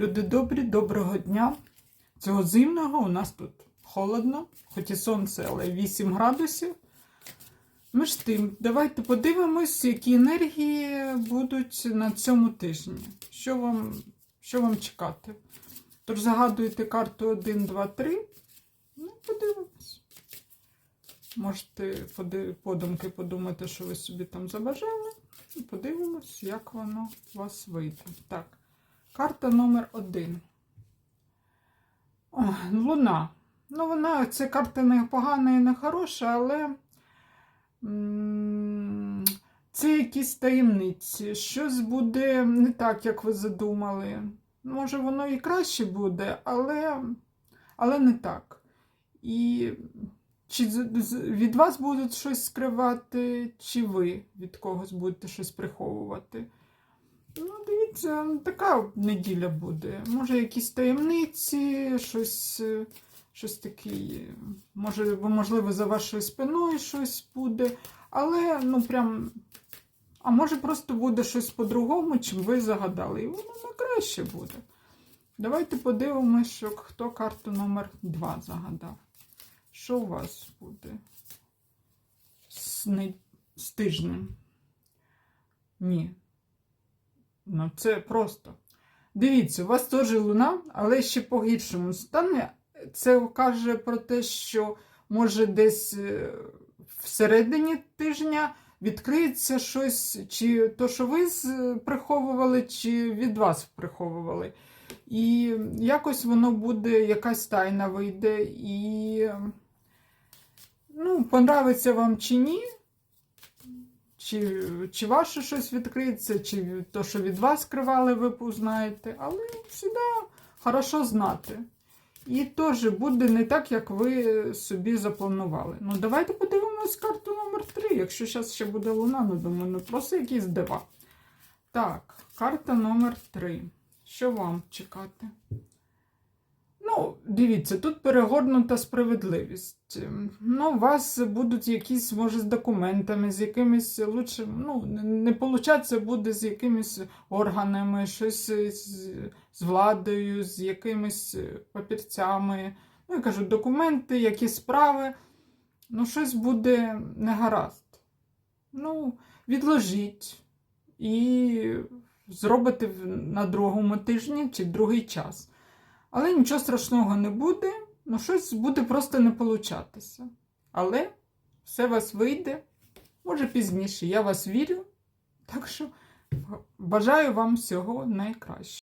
Люди добрі, доброго дня. Цього зимного у нас тут холодно, хоч і сонце, але 8 градусів. Між тим, давайте подивимось, які енергії будуть на цьому тижні. Що вам, що вам чекати? Тож загадуєте карту 1, 2, 3. Ну, подивимось. Можете подумки подумати, що ви собі там забажали. І подивимось, як воно у вас вийде. Так. Карта номер один. О, Луна. Ну, вона, ця карта не погана і не хороша, але це якісь таємниці. Щось буде не так, як ви задумали. Може, воно і краще буде, але, але не так. І чи від вас будуть щось скривати, чи ви від когось будете щось приховувати? Ну, дивіться, така неділя буде. Може, якісь таємниці, щось, е, щось таке. Може, можливо, за вашою спиною щось буде. Але, ну, прям. А може, просто буде щось по-другому, чим ви загадали. І воно на краще буде. Давайте подивимося, що хто карту номер 2 загадав. Що у вас буде з, не... з тижнем? Ні. Ну, це просто. Дивіться, у вас теж луна, але ще по гіршому стані. Це каже про те, що може десь е, всередині тижня відкриється щось, чи то, що ви приховували, чи від вас приховували. І якось воно буде, якась тайна вийде, і ну, понравиться вам чи ні, чи, чи ваше щось відкриється, чи то, що від вас скривали, ви познаєте. Але завжди хорошо знати. І теж буде не так, як ви собі запланували. Ну, давайте подивимось карту номер 3. Якщо зараз ще буде луна, ну думаю, ну просто якісь дива. Так, карта номер 3. Що вам чекати? Ну, дивіться, тут перегорнута справедливість. Ем, Ну, у вас будуть якісь, може, з документами, з якимись лучше, ну, не- получаться буде з якимись органами, щось з, з владою, з якимись е, папірцями. Ну, я кажу, документи, якісь справи. Ну, щось буде негаразд. Ну, відложіть і зробите на другому тижні чи другий час. Але нічого страшного не буде, ну щось буде просто не получатися. Але все у вас вийде, може пізніше. Я вас вірю. Так що бажаю вам всього найкращого.